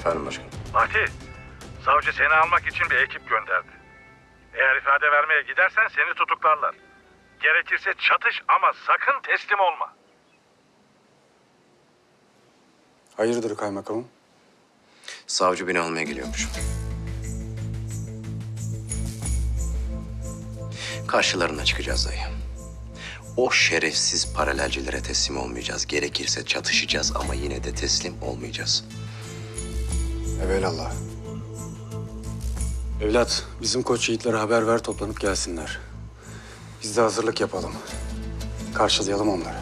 Efendim başkanım. Fatih, savcı seni almak için bir ekip gönderdi. Eğer ifade vermeye gidersen seni tutuklarlar. Gerekirse çatış ama sakın teslim olma. Hayırdır kaymakamım? Savcı beni almaya geliyormuş. Karşılarına çıkacağız dayı. O şerefsiz paralelcilere teslim olmayacağız. Gerekirse çatışacağız ama yine de teslim olmayacağız. Evelallah. Evlat, bizim koç yiğitlere haber ver toplanıp gelsinler. Biz de hazırlık yapalım. Karşılayalım onları.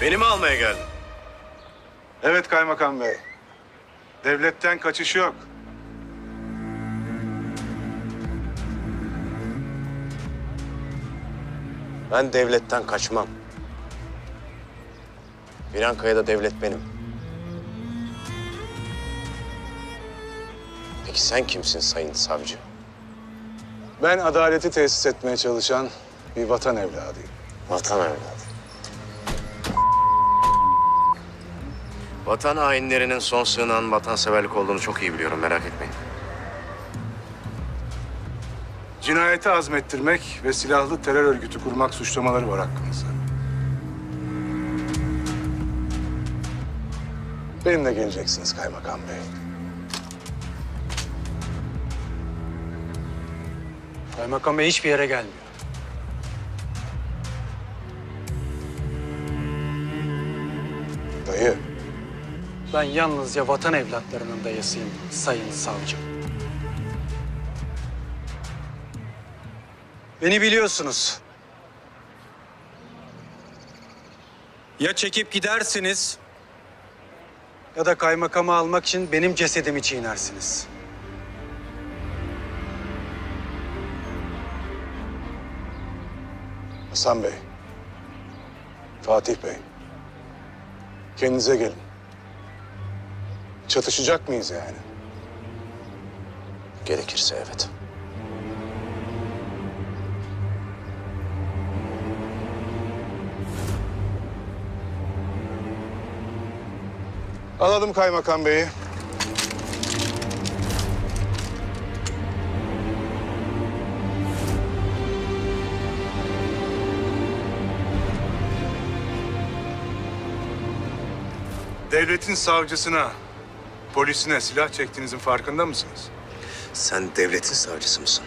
Beni mi almaya geldin? Evet kaymakam bey. Devletten kaçış yok. Ben devletten kaçmam. Virankaya'da devlet benim. Peki sen kimsin sayın savcı? Ben adaleti tesis etmeye çalışan bir vatan evladıyım. Vatan evladı. Vatan hainlerinin son sığınan vatanseverlik olduğunu çok iyi biliyorum merak etmeyin. Cinayeti azmettirmek ve silahlı terör örgütü kurmak suçlamaları var hakkınızda. Benimle geleceksiniz kaymakam bey. Kaymakam bey hiçbir yere gelmiyor. Dayı, Ben yalnızca vatan evlatlarının dayısıyım sayın savcı. Beni biliyorsunuz. Ya çekip gidersiniz ya da kaymakamı almak için benim cesedimi çiğnersiniz. Hasan Bey, Fatih Bey. Kendinize gelin. Çatışacak mıyız yani? Gerekirse evet. Alalım kaymakam beyi. Devletin savcısına, polisine silah çektiğinizin farkında mısınız? Sen devletin savcısı mısın?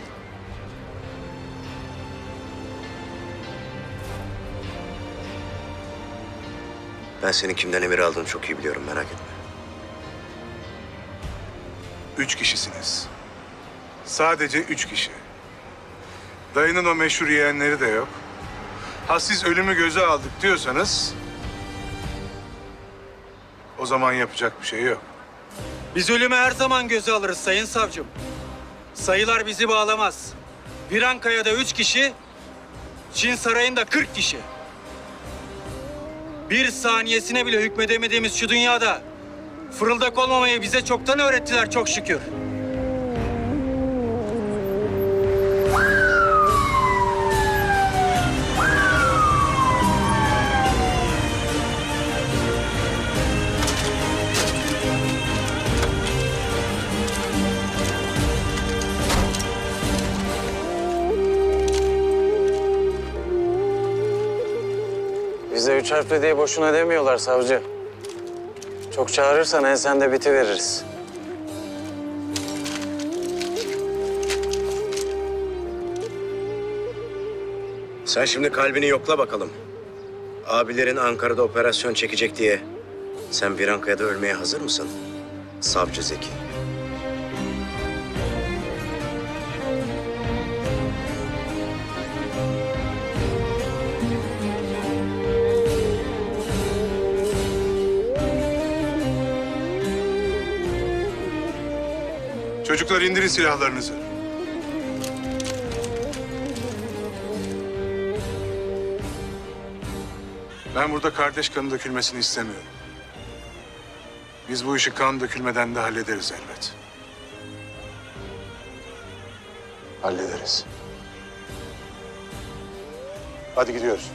Ben senin kimden emir aldığını çok iyi biliyorum merak etme. Üç kişisiniz. Sadece üç kişi. Dayının o meşhur yeğenleri de yok. Ha siz ölümü göze aldık diyorsanız... ...o zaman yapacak bir şey yok. Biz ölümü her zaman göze alırız sayın savcım. Sayılar bizi bağlamaz. Virankaya'da üç kişi, Çin Sarayı'nda 40 kişi. Bir saniyesine bile hükmedemediğimiz şu dünyada fırıldak olmamayı bize çoktan öğrettiler çok şükür. Bize üç harfli diye boşuna demiyorlar savcı. Çok çağırırsan ensende biti veririz. Sen şimdi kalbini yokla bakalım. Abilerin Ankara'da operasyon çekecek diye sen Virankaya'da ölmeye hazır mısın? Savcı Zeki. Çocuklar indirin silahlarınızı. Ben burada kardeş kanı dökülmesini istemiyorum. Biz bu işi kan dökülmeden de hallederiz elbet. Hallederiz. Hadi gidiyoruz.